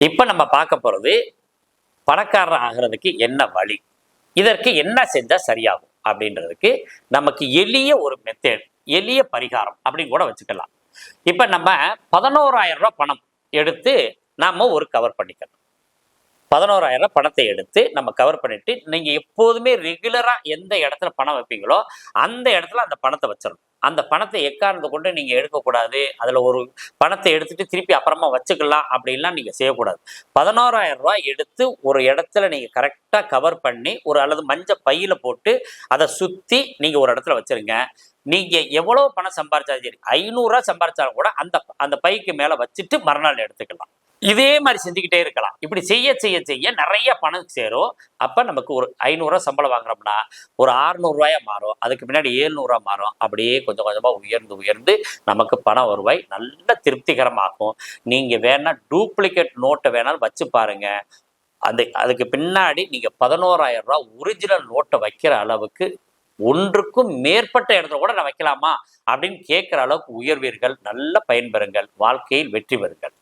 இப்போ நம்ம பார்க்க போகிறது பணக்காரர் ஆகிறதுக்கு என்ன வழி? இதற்கு என்ன செஞ்சால் சரியாகும்? அப்படின்றதுக்கு நமக்கு எளிய ஒரு மெத்தேட் எளிய பரிகாரம் அப்படின்னு கூட வச்சுக்கலாம். இப்போ நம்ம பதினோராயிரம் ரூபா பணம் எடுத்து நாம் ஒரு கவர் பண்ணிக்கணும். பதினோராயிரம் ரூபாய் பணத்தை எடுத்து நம்ம கவர் பண்ணிட்டு நீங்கள் எப்போதுமே ரெகுலராக எந்த இடத்துல பணம் வைப்பீங்களோ அந்த இடத்துல அந்த பணத்தை வச்சிடணும் அந்த பணத்தை எக்காரணத்தை கொண்டு நீங்க எடுக்கக்கூடாது? அதுல ஒரு பணத்தை எடுத்துட்டு திருப்பி அப்புறமா வச்சுக்கலாம் அப்படின்லாம் நீங்க செய்யக்கூடாது. பதினோராயிரம் ரூபாய் எடுத்து ஒரு இடத்துல நீங்க கரெக்டாக கவர் பண்ணி ஒரு அல்லது மஞ்சள் பையில போட்டு அதை சுத்தி நீங்க ஒரு இடத்துல வச்சிருங்க. நீங்க எவ்வளவு பணம் சம்பாரிச்சாலும் சரி ஐநூறுரூவா சம்பாரிச்சாலும் கூட அந்த அந்த பைக்கு மேல வச்சுட்டு மறுநாள் எடுத்துக்கலாம். இதே மாதிரி செஞ்சுக்கிட்டே இருக்கலாம். இப்படி செய்ய செய்ய செய்ய நிறைய பணம் சேரும். அப்போ நமக்கு ஒரு ஐநூறுரூவா சம்பளம் வாங்குறோம்னா ஒரு அறுநூறுவாயா மாறும். அதுக்கு பின்னாடி ஏழ்நூறுவா மாறும். அப்படியே கொஞ்சம் கொஞ்சமாக உயர்ந்து உயர்ந்து நமக்கு பண வருவாய் நல்ல திருப்திகரமாகும். நீங்கள் வேணால் டூப்ளிகேட் நோட்டை வேணாலும் வச்சு பாருங்க. அது அதுக்கு பின்னாடி நீங்கள் பதினோராயிரம் ரூபா ஒரிஜினல் நோட்டை வைக்கிற அளவுக்கு ஒன்றுக்கும் மேற்பட்ட இடத்துல கூட நான் வைக்கலாமா? அப்படின்னு கேட்குற அளவுக்கு உயர்வீர்கள். நல்ல பயன்பெறுங்கள் வாழ்க்கையில் வெற்றி பெறுங்கள்.